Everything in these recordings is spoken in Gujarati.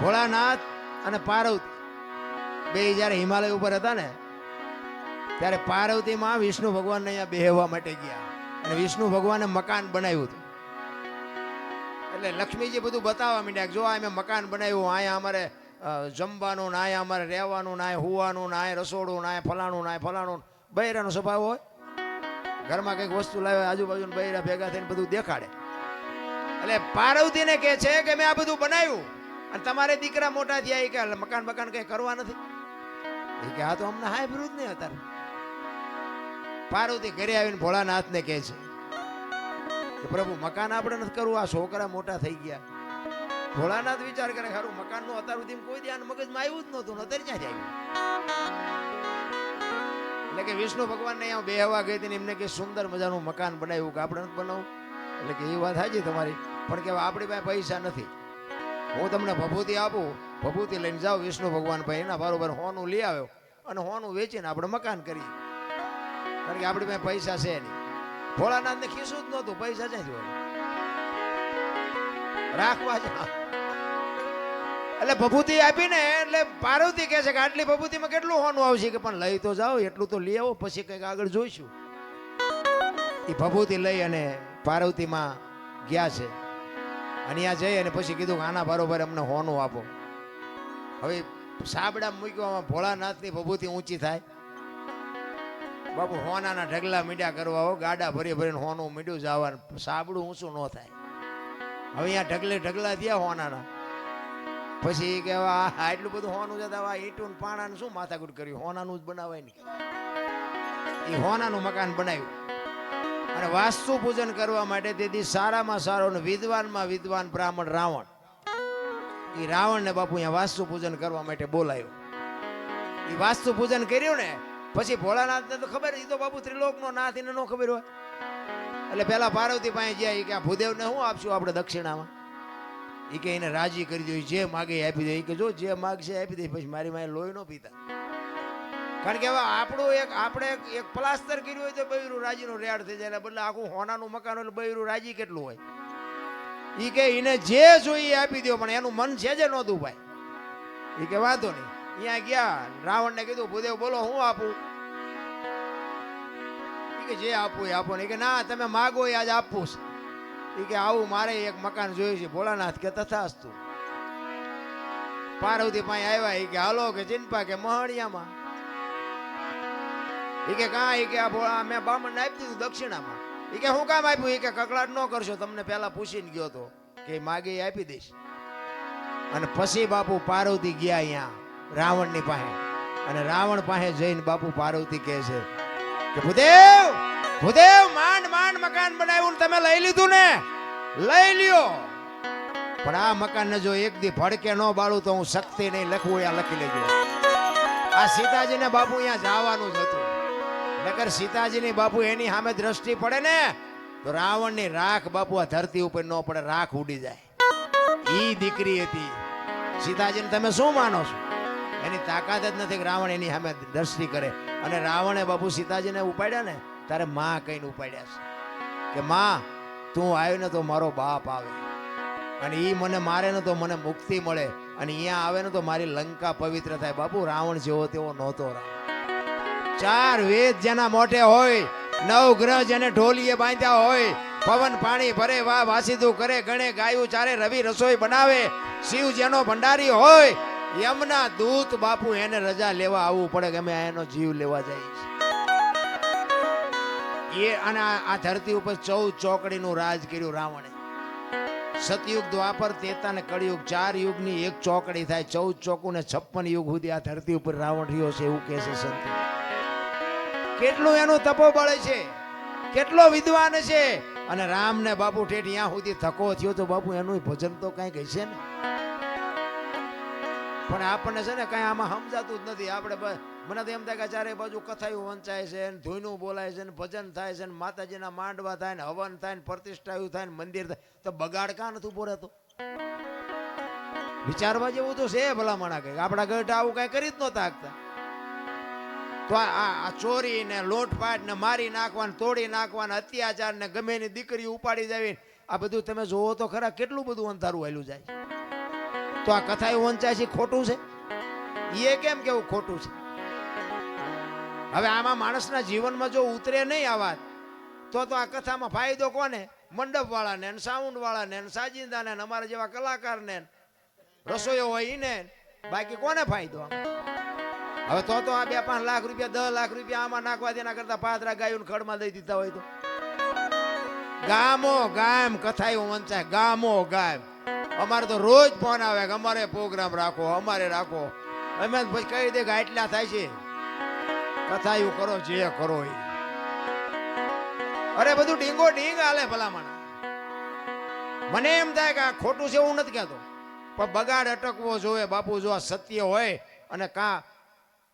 ભોળાનાથ અને પાર્વતી. બે જ્યારે હિમાલય ઉપર હતા ને, ત્યારે પાર્વતીમાં વિષ્ણુ ભગવાનને અહીંયા બેહવા માટે ગયા. અને વિષ્ણુ ભગવાને મકાન બનાવ્યું હતું. એટલે લક્ષ્મીજી બધું બતાવવા માંડ્યા જો આ મેં મકાન બનાવ્યું અહીંયા અમારે જમવાનું ના અહીંયા અમારે રહેવાનું ના હોવાનું ને રસોડું ના ફલાણું ના ફલાણું બૈરાનો સ્વભાવ હોય. ઘરમાં કંઈક વસ્તુ લાવે આજુબાજુ બૈરા ભેગા થઈને બધું દેખાડે. એટલે પાર્વતીને કહે છે કે મેં આ બધું બનાવ્યું. અને તમારે દીકરા મોટા થયા એ કે મકાન મકાન કઈ કરવા નથી. એ કે આ તો અમને હાય વિરુદ્ધ નહીં અત્યારે પાર્વતી ઘરે આવીને ભોળાનાથને કહે છે કે, પ્રભુ, મકાન આપણે નથી કરવું, આ છોકરા મોટા થઈ ગયા. ભોળાનાથ વિચાર કરે ખરું મકાનનું અત્યાર સુધી કોઈ ધ્યાન મગજમાં આવ્યું જ નહોતું અત્યારે ક્યાં આવ્યું? એટલે કે વિષ્ણુ ભગવાનને અહીંયા બેહવા ગઈ હતી એમને કે, સુંદર મજાનું મકાન બનાવ્યું કે આપણે નથી બનાવવું? એટલે કે, એ વાત સાચી તમારી, પણ કે આપણી પાસે પૈસા નથી. હું તમને ભભૂતિ આપું, ભભૂતિ લઈને જાઓ વિષ્ણુ ભગવાન ભાઈ, એના બરોબર હોનું લઈ આવ્યો અને હોનું વેચીને આપણે મકાન કરીએ. કારણ કે આપણી પાસે પૈસા છે નહીં. ભોળાનાથને ખીસું જ નહોતું, પૈસા હોય? રાખવા એટલે ભભૂતિ આપીને, એટલે પાર્વતી કહે છે કે આટલી ભભૂતિમાં કેટલું હોનું આવશે? કે પણ લઈ તો જાઓ, એટલું તો લઈ આવો, પછી કંઈક આગળ જોઈશું. એ ભભૂતિ લઈ અને પાર્વતીમાં ગયા છે. અને ત્યાં જઈ અને પછી કીધું આના બરોબર અમને હોનું આપો. હવે સાબડા મૂક્યો ભોળાનાથની ભભૂતિ ઊંચી થાય. બાપુ, હોનાના ઢગલા મીડ્યા કરવા હો ગાડા ભરી ભરીને હોનું મીડ્યું જવાનું સાબડું ઊંચું ન થાય. હવે અહીંયા ઢગલે ઢગલા થયા હોનાના. પછી કે, આ એટલું બધું હોનું જતા આ ઈટું પાણાનું શું માથાકૂટ કર્યું? હોનાનું જ બનાવાય ને. એ હોનાનું મકાન બનાવ્યું. અને વાસ્તુ પૂજન કરવા માટે તેથી સારામાં સારો ને વિદ્વાનમાં વિદ્વાન બ્રાહ્મણ રાવણ. એ રાવણને બાપુ અહીંયા વાસ્તુ પૂજન કરવા માટે બોલાયો. એ વાસ્તુ પૂજન કર્યું ને, પછી ભોળાનાથને તો ખબર એ તો બાપુ ત્રિલોકનો નાથ, એને ન ખબર હોય. એટલે પેલા પાર્વતી પાસે ગયા કે આ ભૂદેવને શું આપશું આપણે દક્ષિણામાં? એ કે એને રાજી કરી દો જે માગે આપી દે. એ કે જો જે માગશે આપી દે, પછી મારી માએ લોહી ન પીતા. કારણ કે હવે આપણું એક, આપણે એક- પ્લાસ્ટર કર્યું હોય તો બૈરું રાજીનું રેડ થઈ જાય બદલે આખું હોનાનું મકાન એટલે બૈરું રાજી કેટલું હોય? એ કે એને જે જોઈએ એ આપી દો પણ એનું મન છે જે નહોતું ભાઈ. એ કે વાંધો નહીં. અહીંયા ગયા, રાવણને કીધું, ભૂદેવ બોલો, હું આપું? કે જે આપવું એ આપો ને. કે ના, તમે માગો એ આજ આપવું છે. ઈ કે આવું મારે એક મકાન જોયું છે, ભોળાનાથ કે તથાસ્તુ. પાર્વતી પાસે આવ્યા એ કે, હાલો કે ચિંપા કે મહણિયામાં ઈ કે કાં એ કે આ ભોળા, મેં બામણ આપી દીધું દક્ષિણામાં. ઈ કે હું કામ આપ્યું? એ કે કકળાટ ન કરશો, તમને પહેલા પૂછીને ગયો તો. કે માગે આપી દઈશ. અને પછી બાપુ પાર્વતી ગયા અહીંયા, રાવણની પાસે. અને રાવણ પાસે જઈને બાપુ પાર્વતી કહે છે કે, ભૂદેવ ભૂદેવ, માંડ માંડ મકાન બનાવ્યું તમે લઈ લીધું ને? લઈ લ્યો. પણ આ મકાન ને જો એક દી ભડકે ન બાળું તો હું શક્તિ નહીં લખવું, અહીંયા લખી લેજો. આ સીતાજીને બાપુ અહીંયા જવાનું જ હતું. નકર સીતાજીની બાપુ એની સામે દ્રષ્ટિ પડે ને, તો રાવણની રાખ બાપુ આ ધરતી ઉપર ન પડે, રાખ ઉડી જાય. ઈ દીકરી હતી. સીતાજીને તમે શું માનો છો? એની તાકાત જ નથી કે રાવણ એની સામે દ્રષ્ટિ કરે. અને રાવણે બાપુ સીતાજીને ઉપાડ્યા ને તારે માં કહીને ઉપાડ્યા છે કે, માં, તું આવ્યો ને તો મારો બાપ આવે. અને ઈ મને મારે ને તો મને મુક્તિ મળે. અને અહીંયા આવે ને તો મારી લંકા પવિત્ર થાય. બાપુ રાવણ જેવો તેવો નહોતો રાવણ ચાર વેદ જેના મોઢે હોય, નવ ગ્રહ જેને ઢોલીએ બાંધ્યા હોય, પવન, પાણી ભરે, વાહ, વાસીદું કરે, ગણે, ગાયું ચારે, રવિ રસોઈ બનાવે, શિવ જેનો ભંડારી હોય, યમના દૂત બાપુ એને રજા લેવા આવવું પડે કે અમે એનો જીવ લેવા જઈએ એ અને આ ધરતી ઉપર ચૌદ ચોકડીનું રાજ કર્યું રાવણે. સતયુગ દ્વાપર તેતા ને કળિયુગ, ચાર યુગની એક ચોકડી થાય, ચૌદ ચોકુ ને છપ્પન યુગ સુધી આ ધરતી ઉપર રાવણ રહ્યો છે એવું કહેશે સંતો. કેટલું એનું તપોબળ છે? કેટલો વિદ્વાન છે? અને રામને બાપુ ઠેઠ ત્યાં સુધી થકો થયો તો બાપુ એનું ભજન તો કઈ હશે ને? પણ આપણને છે ને કઈ આમાં સમજાતું જ નથી. આપણે મને તો એમ થાય કે ચારે બાજુ કથાયું વંચાય છે ને ધૂનું બોલાય છે ને ભજન થાય છે ને માતાજીના માંડવા થાય ને હવન થાય ને પ્રતિષ્ઠાયું થાય ને મંદિર થાય. તો બગાડ કા નથી ઊભો રહેતો? વિચારવા જેવું તો છે ભલામણા કઈ આપણા ગઢ આવું કઈ કરી જ નહોતા શકતા તો આ- ચોરી ને લોટપાટ ને મારી નાખવાને, તોડી નાખવાને અત્યાચાર ને ગમે એની દીકરી ઉપાડી જાવી આ બધું તમે જોવો તો ખરા કેટલું બધું અંધારું હાલ્યું જાય તો આ કથા એ વંચાય છે, ખોટું છે? એ કેમ કેવું ખોટું છે? હવે આમાં માણસના જીવનમાં જો ઉતરે નહીં આ વાત, તો તો આ કથામાં ફાયદો કોને? મંડપ વાળાને સાઉન્ડ વાળાને સાજિંદાને અમારા જેવા કલાકારને ને, રસોઈયો હોય એને બાકી કોને ફાયદો? હવે તો તો આ બે પાંચ લાખ રૂપિયા, દસ લાખ રૂપિયા આમાં નાખવા દેના કરતા પાત્રા ગાયું ખડમાં દઈ દીધા હોય તો. ગામો ગામ કથા એવું વંચાય. ગામો ગામ. અમારે તો રોજ ફોન આવે કે અમારે પ્રોગ્રામ રાખો, અમારે રાખો. અમે પછી કહી દે કે આટલા થાય છે. કથા એવું કરો, જે કરો એ. અરે બધું ડીંગો ડીંગ હાલે ભલામણ. મને એમ થાય કે આ ખોટું છે, હું નથી કહેતો. પણ બગાડ અટકવો જોવે, બાપુ જો આ સત્ય હોય અને કાં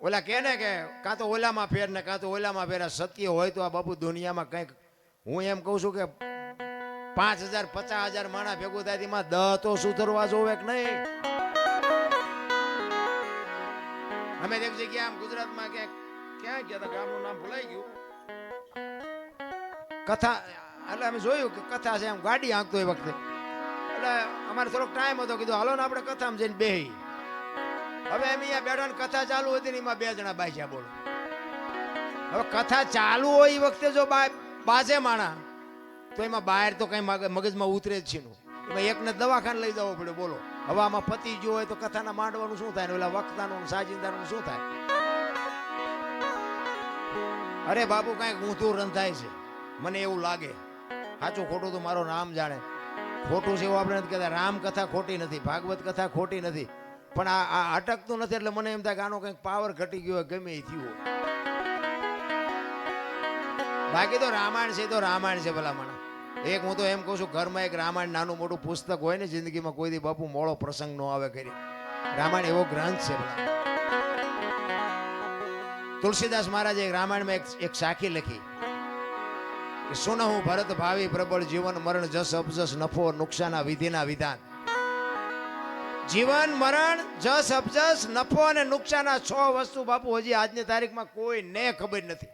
ઓલા કહે ને કે, કાં તો ઓલામાં ફેર ને કાં તો ઓલામાં ફેર સત્ય હોય તો આ બાપુ દુનિયામાં કંઈક, હું એમ કહું છું કે પાંચ હજાર, પચાસ હજાર માણા ભેગું થાય તેમાં દહ તો સુધરવા જોવે કે નહીં? અમે એક જગ્યા આમ ગુજરાતમાં કે ક્યાં ગયા હતા, ગામનું નામ ભૂલાઈ ગયું. કથા, એટલે અમે જોયું કે કથા છે એમ ગાડી આંકતો એ વખતે. એટલે અમારે થોડોક ટાઈમ હતો, કીધું હાલો ને આપણે કથામાં જઈને બેહી હવે એમ અહીંયા બેઠા ને કથા ચાલુ હતી ને બે જણા બાજ્યા બોલો. હવે કથા ચાલુ હોય એ વખતે જો બાજે માણા, તો એમાં બહાર તો કઈ મગજમાં ઉતરે જ છીનું. એમાં એકને દવાખાને લઈ જવો પડે બોલો. હવે આમાં પતિ જો હોય તો કથાના માંડવાનું શું થાય? ઓલા વખતાનું સાજિંદાનું શું થાય? અરે બાપુ, કાંઈક ઊંધું રંધાય છે. મને એવું લાગે. સાચું ખોટું તો મારો નામ જાણે. ખોટું છે એવું આપણે નથી કહેતા. રામ કથા ખોટી નથી, ભાગવત કથા ખોટી નથી. પણ આ અટકતું નથી એટલે મને એમ થાય કે આનો કંઈક પાવર ઘટી ગયો ગમે એ થયું. બાકી તો રામાયણ છે તો રામાયણ છે ભલા મને એક હું તો એમ કહું છું, ઘરમાં એક રામાયણ નાનું મોટું પુસ્તક હોય ને, જિંદગીમાં કોઈ દી બાપુ મોળો પ્રસંગ નો આવે કરી રામાયણ એવો ગ્રંથ છે ભલા. તુલસીદાસ મહારાજે રામાયણમાં એક એક સાખી લખી કે, સુનહું ભરત ભાવિ પ્રબળ જીવન મરણ જસ અપજસ નફો નુકસાન વિધિના વિધાન. જીવન, મરણ, જસ, અપજસ, નફો અને નુકસાન આ છ વસ્તુ બાપુ, હજી આજની તારીખમાં કોઈને ખબર નથી.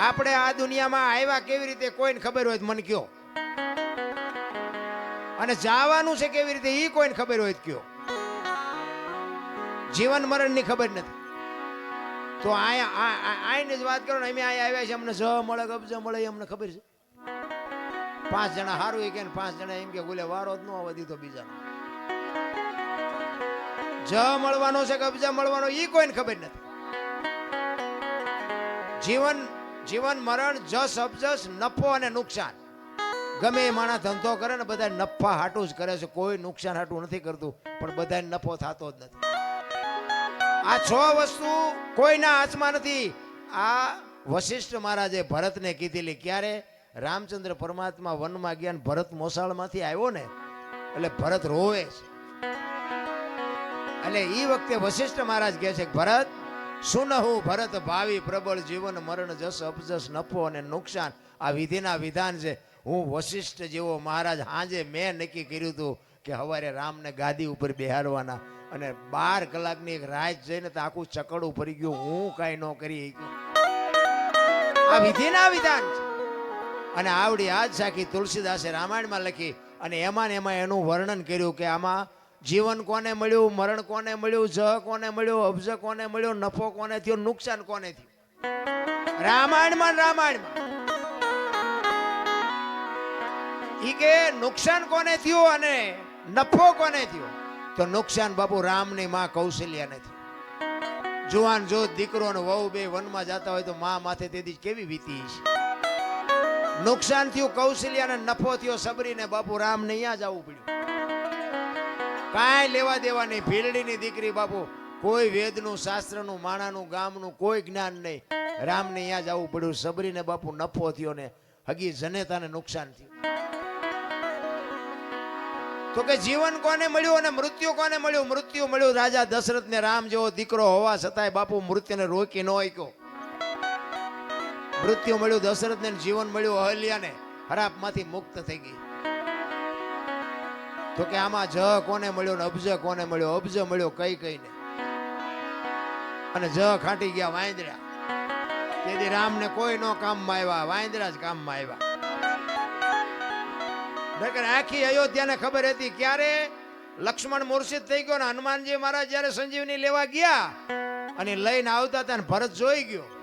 આપણે આ દુનિયામાં આવ્યા કેવી રીતે કોઈને ખબર હોય મન કયો. અને જવાનું છે કેવી રીતે એ કોઈને ખબર હોય કયો. જીવન, મરણની ખબર નથી. તો આ- આઈને જ વાત કરો ને, અમે અહીંયા આવ્યા છે અમને જ મળે કબજ મળે એ અમને ખબર છે. પાંચ જણા સારું કે પાંચ જણા એમ કે બોલે વારો જ ન આવવા દીધો બીજાનો. જ મળવાનો છે કબજા મળવાનો એ કોઈને ખબર નથી. જીવન જીવન મરણ, જસ, અબજસ, નફો અને નુકસાન. ગમે એ માણસ ધંધો કરે ને બધા નફા હાટું જ કરે છે, કોઈ નુકસાન હાટું નથી કરતું, પણ બધા નફો થતો જ નથી. આ છ વસ્તુ કોઈના હાથમાં નથી. આ વશિષ્ઠ મહારાજે ભરતને કીધેલી, ક્યારે રામચંદ્ર પરમાત્મા વનમાં ગયા ભરત મોસાળમાંથી આવ્યો ને, એટલે ભરત રોવે છે. એટલે એ વખતે વશિષ્ઠ મહારાજ કહે છે ભરત સુનહું ભરત ભાવિ પ્રબળ જીવન મરણ જસ અપજસ નફો અને નુકસાન. આ વિધિના વિધાન છે. હું વશિષ્ઠ જેવો મહારાજ હાજે મેં નક્કી કર્યું હતું કે હવારે રામને ગાદી ઉપર બેહાડવાના અને બાર કલાકની એક રાત જઈને તો આખું ચકડું ફરી ગયું. હું કાંઈ ન કરી. આ વિધિના વિધાન છે. અને આવડી આજ સાખી તુલસીદાસે રામાયણમાં લખી અને એમાં ને એમાં એનું વર્ણન કર્યું કે આમાં જીવન કોને મળ્યું, મરણ કોને મળ્યું જ કોને મળ્યું, અબજ કોને મળ્યો, નફો કોને થયો, નુકસાન કોને થયું? રામાયણમાં રામાયણમાં. ઈ કે નુકસાન કોને થયું અને નફો કોને થયો? તો નુકસાન બાપુ રામની માં કૌશલ્યાને થયું જુવાન જો દીકરો ને વહુ બે વનમાં જતા હોય તો માં માથે તેથી કેવી વીતી છે નુકસાન થયું, કૌશલ્યા ને નફો થયો, સબરીને બાપુ રામ ને અહીંયા જવું પડ્યું. કાંઈ લેવા દેવા નહીં, ભીલડીની દીકરી બાપુ, કોઈ વેદનું, શાસ્ત્રનું, માણાનું, ગામનું, કોઈ જ્ઞાન નહીં. રામને અહીંયા જવું પડ્યું, સબરીને બાપુ નફો થયો ને હગી જનેતાને નુકસાન થયું. તો કે જીવન કોને મળ્યું અને મૃત્યુ કોને મળ્યું? મૃત્યુ મળ્યું રાજા દશરથ ને રામ જેવો દીકરો હોવા છતાંય બાપુ મૃત્યુને રોકી ન શક્યો મૃત્યુ મળ્યું, દશરથને જીવન મળ્યું, અહલ્યાને હરાપમાંથી મુક્ત થઈ ગઈ. તો કે આમાં જ કોને મળ્યો ને અબજ કોને મળ્યો? અબજ મળ્યો કઈ કઈને. અને જ ખાટી ગયા વાંદરા. તેથી રામને કોઈ નો કામમાં આવ્યા, વાંદરા જ કામમાં આવ્યા. નકર આખી અયોધ્યાને ખબર હતી ક્યારે લક્ષ્મણ મૂર્છિત થઈ ગયો ને હનુમાનજી મહારાજ જ્યારે સંજીવની લેવા ગયા અને લઈને આવતા હતા ભરત જોઈ ગયો.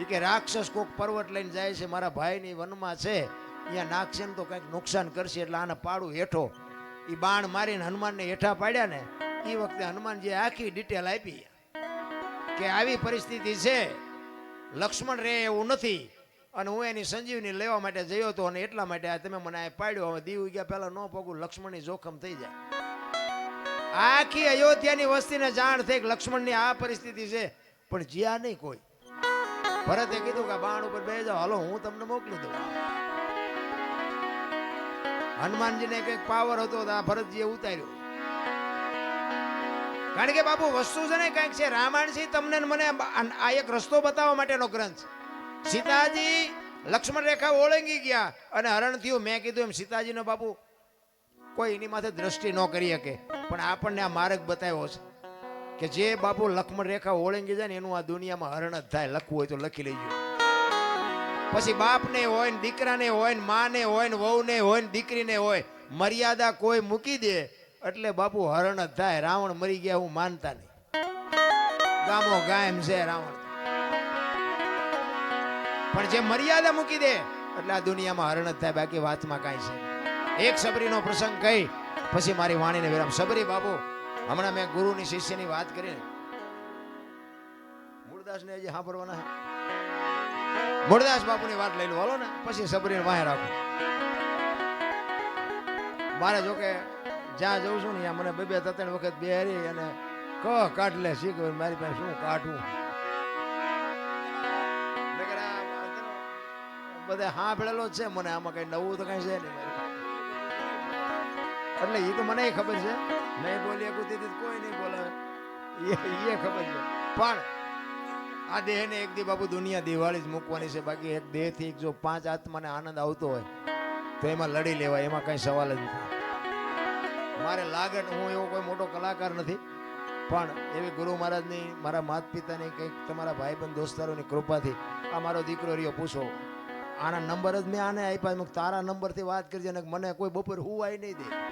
એ કે રાક્ષસ કોક પર્વત લઈને જાય છે, મારા ભાઈની વનમાં છે અહીંયા નાખશે ને તો કંઈક નુકસાન કરશે, એટલે આને પાડું હેઠો. એ બાણ મારીને હનુમાનને હેઠા પાડ્યા ને એ વખતે હનુમાનજીએ આખી ડિટેલ આપી કે આવી પરિસ્થિતિ છે, લક્ષ્મણ રે એવું નથી, અને હું એની સંજીવની લેવા માટે જયો હતો અને એટલા માટે આ તમે મને આ પાડ્યો, હવે દીવ ગયા પહેલા ન પગું લક્ષ્મણની જોખમ થઈ જાય. આખી અયોધ્યાની વસ્તીને જાણ થઈ કે લક્ષ્મણની આ પરિસ્થિતિ છે, પણ જ્યાં નહીં કોઈ. ભરતે કીધું કે બાણ ઉપર બે જાઓ હાલો, હું તમને મોકલી દઉં. હનુમાનજીને કંઈક પાવર હતો તો આ ભરતજીએ ઉતાર્યો. કારણ કે બાપુ, વસ્તુ છે ને કંઈક છે. રામાયણ છે, તમને મને આ એક રસ્તો બતાવવા માટેનો ગ્રંથ સીતાજી લક્ષ્મણ રેખા ઓળંગી ગયા અને હરણ થયું. મેં કીધું એમ, સીતાજીનો બાપુ, કોઈ એની માથે દ્રષ્ટિ ન કરી શકે, પણ આપણને આ માર્ગ બતાવ્યો છે. કે જે બાપુ લક્ષ્મણ રેખા ઓળંગી જાય ને એનું આ દુનિયામાં હરણ જ થાય, લખવું હોય તો લખી લેજો. પછી બાપને હોય ને દીકરાને હોય ને માને હોય ને વહુને હોય ને દીકરીને હોય, મર્યાદા કોઈ મૂકી દે, એટલે બાપુ હરણ જ થાય. રાવણ મરી ગયા હું માનતા નહીં. ગામો ગાયમ છે રાવણ. પણ જે મર્યાદા મૂકી દે, એટલે આ દુનિયામાં હરણ જ થાય. બાકી વાતમાં કાંઈ છે. એક સબરીનો પ્રસંગ કહી, પછી મારી વાણીને વિરામ. સબરી બાબુ હમણાં મેં ગુરુની શિષ્યની વાત કરી ને હજી સાંભળવાના છે. મૂળદાસ બાપુની વાત લઈ લો, હાલો ને, પછી સબરીને વાહે રાખો. મારે જોકે જ્યાં જઉં છું ને, ત્યાં મને બે બે, ત્રણ વખત બેહારી અને ક કાઢ લે શીખ મારી પાસે શું કાઢવું? બધે સાંભળેલો જ છે, મને આમાં કઈ નવું તો કઈ છે નહીં. એટલે એ તો મને ખબર છે. નહીં બોલી શકું તેથી કોઈ નહીં બોલાવે. એ ખબર છે. પણ આ દેહને એક દી બાબુ દુનિયા દિવાળી જ મૂકવાની છે. બાકી એક દેહથી એક જો પાંચ આત્માને આનંદ આવતો હોય તો એમાં લડી લેવાય. એમાં કઈ સવાલ જ નથી. મારે લાગે હું એવો કોઈ મોટો કલાકાર નથી. પણ એવી ગુરુ મહારાજની મારા માતા પિતાની કંઈક તમારા ભાઈબંધ દોસ્તારોની કૃપાથી આ મારો દીકરો રહ્યો. પૂછો આના નંબર જ મેં આને આપ્યા. તારા નંબરથી વાત કરજે. અને મને કોઈ બપોર હુવાય નહીં દે.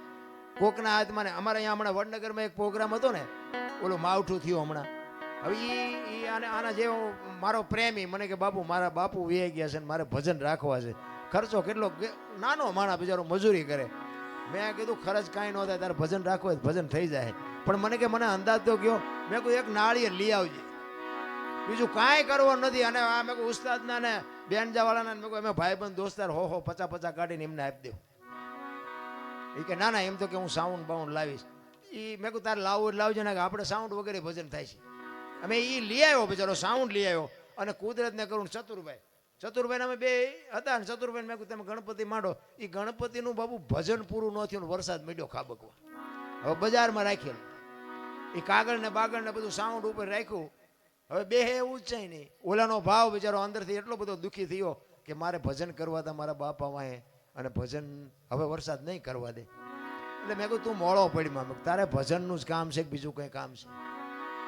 કોકના હાથમાં ને અમારે અહીંયા હમણાં વડનગરમાં એક પ્રોગ્રામ હતો ને, ઓલું માવઠું થયું હમણાં. હવે એ આને, આના જે મારો પ્રેમી, મને કે બાપુ, મારા બાપુ વે ગયા છે ને મારે ભજન રાખવા છે. ખર્ચો કેટલો નાનો માણા બિચારો મજૂરી કરે. મેં કીધું, ખર્ચ કાંઈ ન થાય, તારે ભજન રાખવું ભજન થઈ જાય. પણ મને કે, મને અંદાજ તો ગયો મેં કહ્યું એક નાળીએ લઈ આવજે. બીજું કાંઈ કરવું નથી. અને આ મેં ઉસ્તાદના ને, બેનજાવાળાના ને, મેં કહ્યું અમે ભાઈબંધ, દોસ્તાર, હો હો પચા પચા કાઢીને એમને આપી દઉં. એ કે ના ના એમ તો કે હું સાઉન્ડ બાઉન્ડ લાવીશ. એ મેં કહ્યું તારે લાવવું લાવજો ને આપણે સાઉન્ડ વગેરે ભજન થાય છે. અમે એ લઈ આવ્યો બિચારો સાઉન્ડ લઈ આવ્યો. અને કુદરતને કરું ચતુરભાઈ. ચતુરભાઈ અમે બે હતા ને ચતુરભાઈ મેં કહું તમે ગણપતિ માંડો. એ ગણપતિનું બાબુ ભજન પૂરું ન થયું વરસાદ મળ્યો ખાબકવા. હવે બજારમાં રાખેલું. એ કાગળ ને બાગળ ને બધું સાઉન્ડ ઉપર રાખ્યું. હવે બે એવું જ છે નહીં ઓલાનો ભાવ બિચારો અંદરથી એટલો બધો દુઃખી થયો કે મારે ભજન કરવા હતા મારા બાપા વાંહે. અને ભજન હવે વરસાદ નહીં કરવા દે. એટલે મેં કહ્યું તું મોળો પડી મેં તારે ભજનનું જ કામ છે કે બીજું કંઈ કામ છે?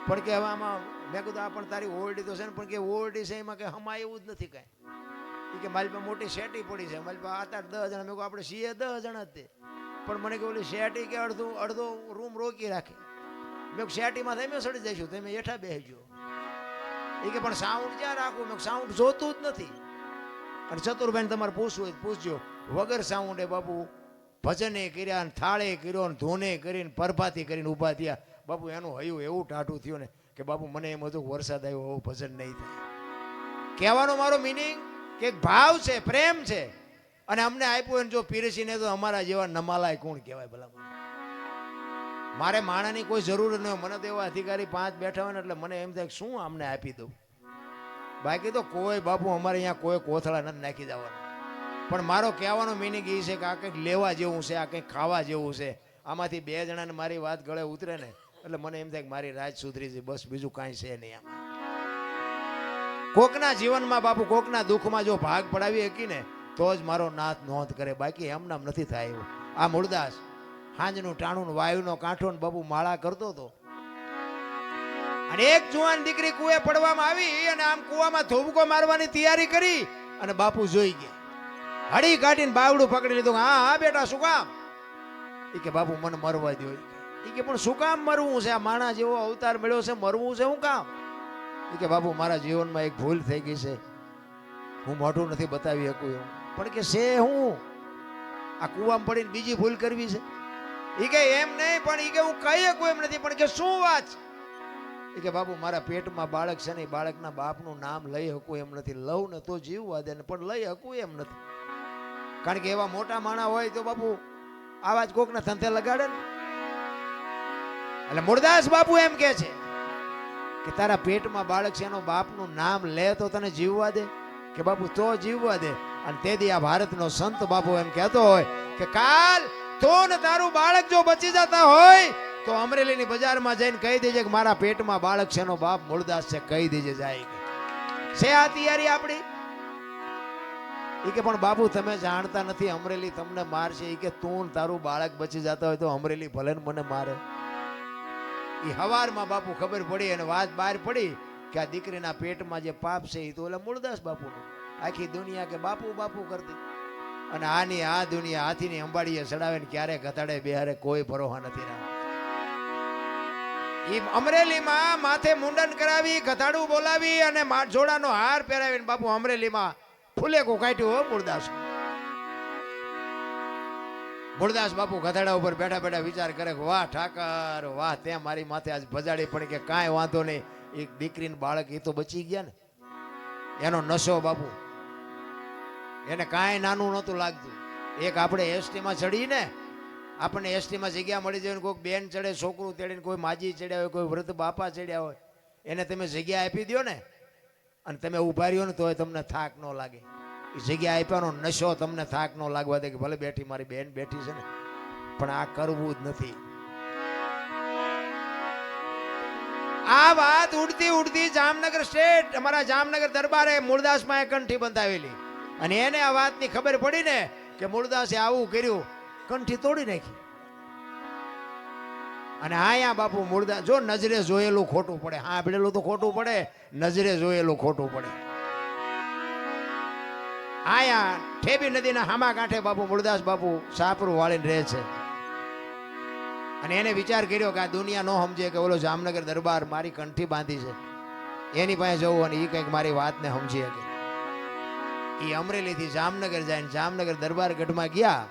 પણ કે હવે આમાં, મેં કીધું, આ પણ તારી ઓરડી તો છે ને, પણ કે ઓરડી છે એમાં કે હમાય એવું જ નથી કાંઈ. કે, મારી પાસે મોટી શેટી પડી છે, મારી પાસે આતાર દસ જણા. મેં કહું આપણે સીએ દસ જણા તે. પણ મને કે ઓલી શેટી કે અડધું, અડધો રૂમ રોકી રાખે. મેં શેટીમાં તમે સડી જઈશું તમે હેઠા બેસજો. એ કે, પણ સાઉન્ડ ક્યાં રાખવું મેં સાઉન્ડ જોતું જ નથી. અને ચતુરભાઈને તમારે પૂછવું હોય પૂછજો. વગર સાઉન્ડે બાપુ ભજને કર્યા ને થાળે કર્યો ને ધૂને કરીને પરભાતી કરીને ઊભા થયા. બાપુ એનું હયું એવું ટાટું થયું ને કે બાપુ મને એમ હતું વરસાદ આવ્યો એવું ભજન નહીં થાય. કહેવાનો મારો મિનિંગ કે ભાવ છે, પ્રેમ છે. અને અમને આપ્યું એને જો પીરસીને તો અમારા જેવા નમાલાય કોણ કહેવાય ભલા મારે માણાની કોઈ જરૂર ન હોય. મને તો એવા અધિકારી પાંચ બેઠા હોય ને એટલે મને એમ થાય શું આમને આપી દઉં? બાકી તો કોઈ બાપુ અમારે અહીંયા કોઈ કોથળા નથી નાખી જવાના પણ મારો કહેવાનો મિનિંગ એ છે કે આ કંઈક લેવા જેવું છે, આ કંઈક ખાવા જેવું છે. આમાંથી બે જણાને મારી વાત ગળે ઉતરે ને, એટલે મને એમ થાય કે મારી રાજ સુધરી છે, બસ બીજું કાંઈ છે નહીં આમાં કોકના જીવનમાં બાપુ, કોકના દુઃખમાં જો ભાગ પડાવી શકી ને, તો જ મારો નાથ નોંધ કરે. બાકી એમનામ નથી થાય એવું. આ મૂળદાસ હાંજનું ટાણું વાયુનો કાંઠો ને બાપુ માળા કરતો હતો. અને એક જુવાન દીકરી કુએ પડવામાં આવી અને આમ કુવામાં ધોબકો મારવાની તૈયારી કરી અને બાપુ જોઈ ગયા. હડી કાઢીને બાવડું પકડી લીધું. હા હા, બેટા, શું કામ? એ કે બાપુ મને મરવા દો એ કે, પણ શું કામ મરવું છે? આ માણા જેવો અવતાર મળ્યો છે, મરવું છે શું કામ? એ કે બાપુ મારા જીવનમાં એક ભૂલ થઈ ગઈ છે. હું મોઢું નથી બતાવી શકું એવું. પણ કે, છે હું? આ કૂવામાં પડીને બીજી ભૂલ કરવી છે? એ કે, એમ નહીં, પણ એ કે, હું કહી શકું એમ નથી. પણ કે, શું વાત છે? એ કે બાપુ મારા પેટમાં બાળક છે ને એ બાળકના બાપનું નામ લઈ શકું એમ નથી. લઉં ને તો જીવવા દે ને, પણ લઈ શકું એમ નથી. કારણ કે એવા મોટા માણા હોય તો બાપુ આવા જ કોકના ધંધે લગાડે ને. એટલે મુરદાસ બાપુ એમ કે છે કે તારા પેટમાં બાળક છે, એનો બાપનું નામ લે તો તને જીવવા દે. કે બાપુ તો જીવવા દે. અને તેથી આ ભારતનો સંત બાપુ એમ કહેતો હોય કે કાલ તો ને તારું બાળક જો બચી જતા હોય તો અમરેલીની બજારમાં જઈને કહી દેજે કે મારા પેટમાં બાળક છે, એનો બાપ મૂળદાસ છે, કહી દેજે જાય છે આ તૈયારી આપણી? એ કે, પણ બાપુ, તમે જાણતા નથી અમરેલી તમને મારશે. એ કે, તું તારું બાળક બચી જતા હોય તો અમરેલી ભલે ને મને મારે. એ હવારમાં બાપુ ખબર પડી અને વાત બહાર પડી કે આ દીકરીના પેટમાં જે પાપ છે એ તો ઓલા મૂળદાસ બાપુનું. આખી દુનિયા કે બાપુ બાપુ કરતી. અને આની આ દુનિયા હાથીની અંબાડીએ ચડાવે ને ક્યારે ઘટાડે બિહારે કોઈ ભરોહા નથી રાખતો. ઈ અમરેલીમાં માથે મુંડન કરાવી ઘટાડું બોલાવી અને જોડાનો હાર પહેરાવીને બાપુ અમરેલીમાં ફૂલેકું કાઢ્યું હો મૂળદાસ મૂળદાસ બાપુ ગધાડા ઉપર બેઠા બેઠા વિચાર કરે વાહ, ઠાકર, વાહ, તે મારી માથે આજ ભજાડી પડી કે કાંઈ વાંધો નહીં. એક દીકરીને બાળક એ તો બચી ગયા ને. એનો નશો બાપુ. એને કાંઈ નાનું નહોતું લાગતું. એક આપણે એસટીમાં ચડીને આપણને એસટીમાં જગ્યા મળી જાય કોઈક બેન ચડે, છોકરું ચડે કોઈ માજી ચડ્યા હોય, કોઈ વૃદ્ધ બાપા ચડ્યા હોય, એને તમે જગ્યા આપી દો ને. અને તમે ઊભા રહ્યો ને તોય તમને થાક ન લાગે. એ જગ્યા આપ્યાનો નશો તમને થાક ન લાગવા દે કે ભલે બેઠી મારી બેન બેઠી છે ને, પણ આ કરવું જ નથી. આ વાત ઉડતી ઉડતી જામનગર સ્ટેટ, અમારા જામનગર દરબારે મૂળદાસમાં કંઠી બંધાવેલી. અને એને આ વાતની ખબર પડી ને કે મૂળદાસે આવું કર્યું. કંઠી તોડી નાખી. અને આયા બાપુ મૂળદાસ જો નજરે જોયેલું ખોટું પડે. હા ભીડેલું તો ખોટું પડે. નજરે જોયેલું ખોટું પડે. આયા ઠેબી નદીના હામા કાંઠે બાપુ મૂળદાસ બાપુ સાપરું વાળીને રહે છે. અને એને વિચાર કર્યો કે આ દુનિયા નો સમજે કે ઓલો જામનગર દરબાર મારી કંઠી બાંધી છે. એની પાસે જવું અને એ કંઈક મારી વાતને સમજી શકે. એ અમરેલીથી જામનગર જાય જામનગર દરબાર ગઢમાં ગયા.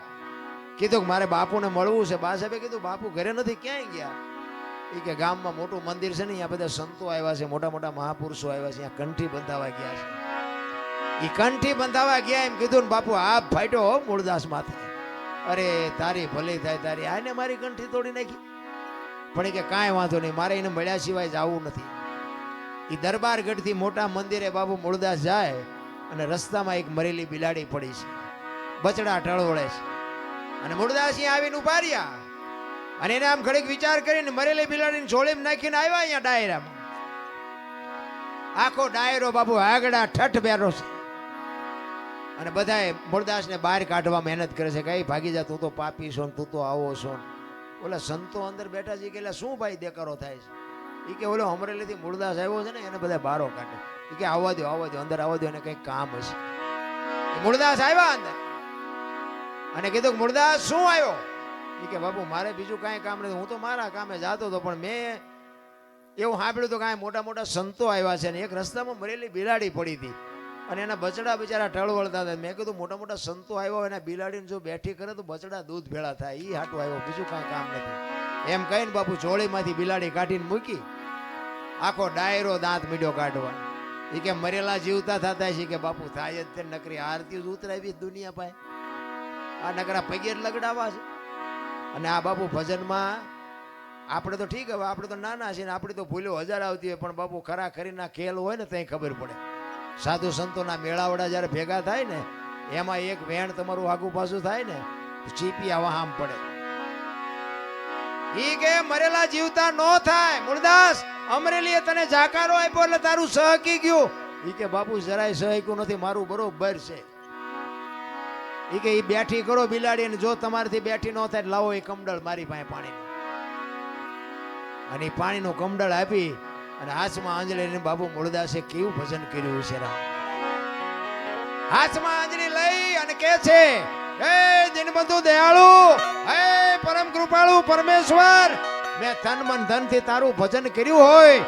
કીધું કે મારે બાપુને મળવું છે. બા સાહેબે કીધું, બાપુ ઘરે નથી, ક્યાંય ગયા? એ કે, ગામમાં મોટું મંદિર છે ને, અહીંયા બધા સંતો આવ્યા છે, મોટા મોટા મહાપુરુષો આવ્યા છે, અહીંયા કંઠી બંધાવા ગયા છે. એ કંઠી બંધાવા ગયા, એમ કીધું ને, બાપુ આ ફાટ્યો હો મૂળદાસ માથે. અરે, તારી ભલે થાય, તારી, આને મારી કંઠી તોડી નાખી? પણ એ કે, કાંઈ વાંધો નહીં, મારે એને મળ્યા સિવાય જવું નથી. એ દરબાર ગઢથી મોટા મંદિરે બાપુ મૂળદાસ જાય અને રસ્તામાં એક મરેલી બિલાડી પડી છે. બચડા ટળવળે છે. અને મૂળદાસ આવીને ઉપાડ્યા અને એને આમ ઘડીક વિચાર કરીને મરેલી બિલાડીને જોડીમાં નાખીને આવ્યા અહીંયા ડાયરામાં. આખો ડાયરો બાપુ આગડા ઠઠ બેરો છે. અને બધાએ મૂળદાસને બહાર કાઢવા મહેનત કરે છે કઈ ભાગી જા, તું તો પાપી છો તું તો આવો છો. ઓલા સંતો અંદર બેઠા છે કે, એટલે શું ભાઈ દેકારો થાય છે? એ કે, ઓલો અમરેલીથી મૂળદાસ આવ્યો છે ને, એને બધા બારો કાઢે. એ કે, આવવા દો આવવા દો અંદર આવવા દો એને કંઈક કામ હશે. મૂળદાસ આવ્યા અંદર. અને કીધું કે મૂળદાસ શું આવ્યો? એ કે, બાપુ, મારે બીજું કાંઈ કામ નથી. હું તો મારા કામે જાતો હતો, પણ મેં એવું સાંભળ્યું તો કાંઈ મોટા મોટા સંતો આવ્યા છે ને એક રસ્તામાં મરેલી બિલાડી પડી હતી. અને એના બચડા બિચારા ટળવળતા હતા. મેં કીધું, મોટા મોટા સંતો આવ્યા એના બિલાડીને જો બેઠી કરે તો બચડા દૂધ ભેળા થાય. એ હાટું આવ્યો, બીજું કાંઈ કામ નથી. એમ કહીને બાપુ જોડીમાંથી બિલાડી કાઢીને મૂકી. આખો ડાયરો દાંત મીડ્યો કાઢવા. એ કે, મરેલા જીવતા થતા છે. કે, બાપુ, થાય જ તે નકરી. આરતી જ ઉતરાવી દુનિયા પાસે. આ નકરા પગે લગડાવા છે. અને આ બાપુ ભજનમાં આપણે તો ઠીક હવે, આપણે તો નાના છીએ ને આપણે તો ભૂલો હજાર આવતી હોય, પણ બાપુ ખરા ખરીના ખેલ હોય ને ત્યાં ખબર પડે. સાધુ સંતોના મેળાવડા જ્યારે ભેગા થાય ને, એમાં એક વેણ તમારું આગુ પાછું થાય ને ચીપી આવા આમ પડે. ઈ કે મરેલા જીવતા નો થાય. મૂળદાસ અમરેલીએ તને જાકારો આપ્યો એટલે તારું સહકી ગયું. ઈ કે બાપુ જરાય સહક્યું નથી, મારું બરોબર છે. ઈ કે એ બેઠી કરો બિલાડી જો તમારાથી બેઠી ન થાય લાવો એ કમડળ મારી પાસે પાણી અને એ પાણીનું કમડળ આપી, અને હાથમાં આંજળીને બાબુ મૂળદાસે કેવું ભજન કર્યું છે હાથમાં આંજળી લઈ અને કે છે, હે દિનબંધુ દયાળુ, હે પરમ કૃપાળુ પરમેશ્વર, મેં તન મન ધનથી તારું ભજન કર્યું હોય.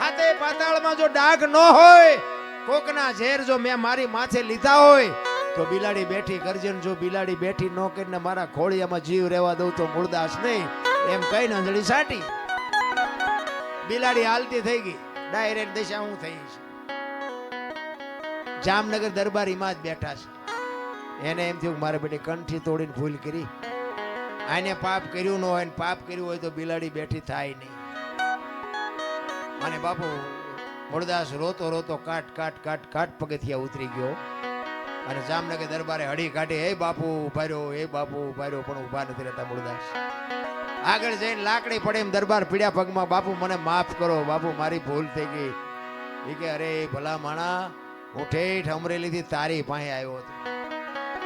હાથે પાતાળમાં જો ડાઘ ન હોય, કોકના ઝેર જો મેં મારી માથે લીધા હોય તો બિલાડી બેઠી કરજે જો બિલાડી બેઠી ન કરીને મારા ખોળિયામાં જીવ રહેવા દઉં તો મૂળદાસ નહીં. એમ કહીને અંજળી સાટી. બિલાડી હાલતી થઈ ગઈ. ડાયરેક્ટ દિશા હું થઈ છે. જામનગર દરબારીમાં જ બેઠા છે. એને એમ થયું મારે બેટી કંઠી તોડીને ભૂલ કરી. આને પાપ કર્યું ન હોય પાપ કર્યું હોય તો બિલાડી બેઠી થાય નહીં. અને બાપુ મૂળદાસ રોતો રોતો કાટ કાટ કાટ કાટ પગથિયા ઉતરી ગયો. અને જામનગર દરબારે હળી કાઢી, હે બાપુ, ઊભા રહ્યો હે બાપુ, ઊભા રહ્યો પણ ઊભા નથી રહેતા મૂળદાસ. આગળ જઈને લાકડી પડે એમ દરબાર પીડ્યા પગમાં, બાપુ, મને માફ કરો, બાપુ, મારી ભૂલ થઈ ગઈ. એ કે, અરે, ભલા માણા હું ઠેઠ અમરેલીથી તારી પાસે આવ્યો હતો.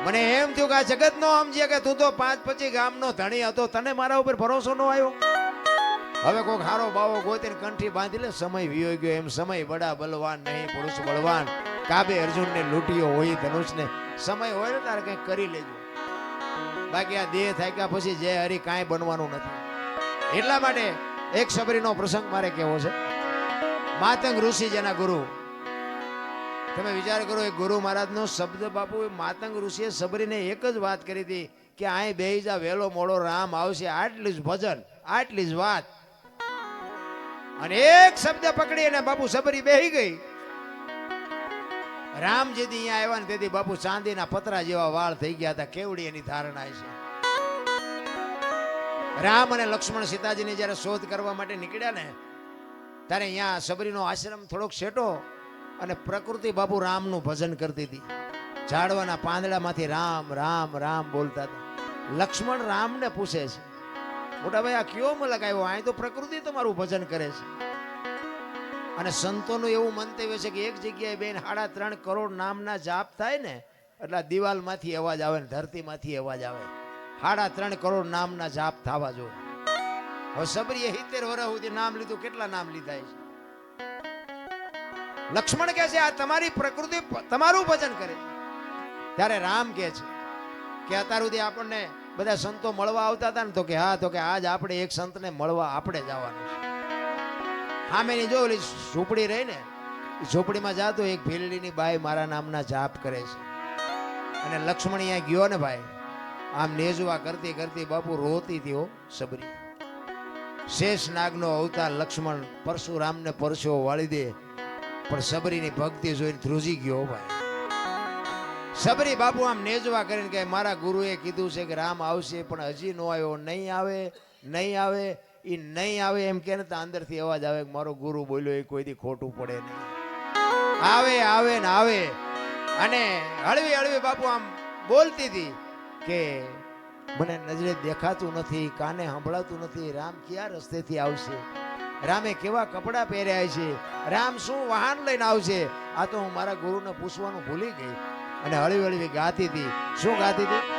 મને એમ થયું કે આ જગત નો સમજે કે તું તો પાંચ પચી ગામનો ધણી હતો, તને મારા ઉપર ભરોસો ન આવ્યો? હવે કોઈક હારો બાવો ગોતીને કંઠી બાંધી લે સમય વિયો ગયો, એમ સમય બડા બલવાન નહીં, પુરુષ બળવાન. કાબે અર્જુનને લૂંટ્યો હોય ધનુષને. સમય હોય ને તારે કંઈક કરી લેજો. બાકી આ દેહ થાક્યા પછી જય હરી કાંઈ બનવાનું નથી. એટલા માટે એક સબરીનો પ્રસંગ મારે કેવો છે. માતંગ ઋષિ જેના ગુરુ. તમે વિચાર કરો, એ ગુરુ મહારાજનો શબ્દ બાપુ, એ માતંગ ઋષિએ સબરીને એક જ વાત કરી હતી કે અહીં બેહી જા વહેલો મોડો, રામ આવશે. આટલી જ ભજન, આટલી જ વાત. અને એક શબ્દ પકડી અને બાપુ સબરી બેહી ગઈ. રામ જેથી અહીંયા આવ્યા ને તેથી બાપુ ચાંદીના પતરા જેવા વાળ થઈ ગયા હતા. કેવડી એની ધારણા છે. રામ અને લક્ષ્મણ સીતાજીની જ્યારે શોધ કરવા માટે નીકળ્યા ને, ત્યારે અહીંયા સબરીનો આશ્રમ થોડોક શેટો અને પ્રકૃતિ બાપુ રામનું ભજન કરતી હતી. ઝાડવાના પાંદડામાંથી રામ રામ રામ બોલતા હતા. લક્ષ્મણ રામને પૂછે છે, મોટા ભાઈ, આ કયો મલક આવ્યો? અહીં તો પ્રકૃતિ તમારું ભજન કરે છે. અને સંતોનું એવું મંતવ્ય છે કે એક જગ્યાએ બેન સાડા ત્રણ કરોડ નામના જાપ થાય ને, એટલે દિવાલમાંથી અવાજ આવે ને, ધરતીમાંથી અવાજ આવે. સાડા ત્રણ કરોડ નામના જાપ થવા જો હવે સબરીએ સિત્તેર વર્ષ સુધી નામ લીધું, કેટલા નામ લીધા છે? લક્ષ્મણ કહે છે, આ તમારી પ્રકૃતિ તમારું ભજન કરે છે. ત્યારે રામ કહે છે કે, અત્યાર સુધી આપણને બધા સંતો મળવા આવતા હતા ને, તો કે હા, તો કે આજ આપણે એક સંતને મળવા આપણે જવાનું છે. સામેની જો ઓલી ઝૂંપડી રહી ને ઝૂંપડીમાં જાતો એક ભીલડીની બાઈ મારા નામના જાપ કરે છે. અને લક્ષ્મણ અહીંયા ગયો ને ભાઈ, આમ નેજવા કરતી કરતી બાપુ રોતી હો, સબરી. શેષ નાગનો અવતાર લક્ષ્મણ પરશુરામને પરસો વાળી દે, પણ સબરીની ભક્તિ જોઈને ધ્રુજી ગયો ભાઈ. સબરી બાપુ આમ નેજવા કરીને કે મારા ગુરુએ કીધું છે કે રામ આવશે, પણ હજી નો આવ્યો, નહીં આવે નહીં આવે એ નહીં આવે એમ કે ને તો અંદરથી અવાજ આવે મારો ગુરુ બોલ્યો, એ કોઈથી ખોટું પડે નહીં. આવે આવે ને આવે. અને હળવી હળવી બાપુ આમ બોલતી હતી કે મને નજરે દેખાતું નથી, કાને સંભળાતું નથી, રામ કયા રસ્તેથી આવશે? રામે કેવા કપડાં પહેર્યા છે? રામ શું વાહન લઈને આવશે? આ તો હું મારા ગુરુને પૂછવાનું ભૂલી ગઈ. અને હળવી હળવી ગાતી હતી. શું ગાતી હતી?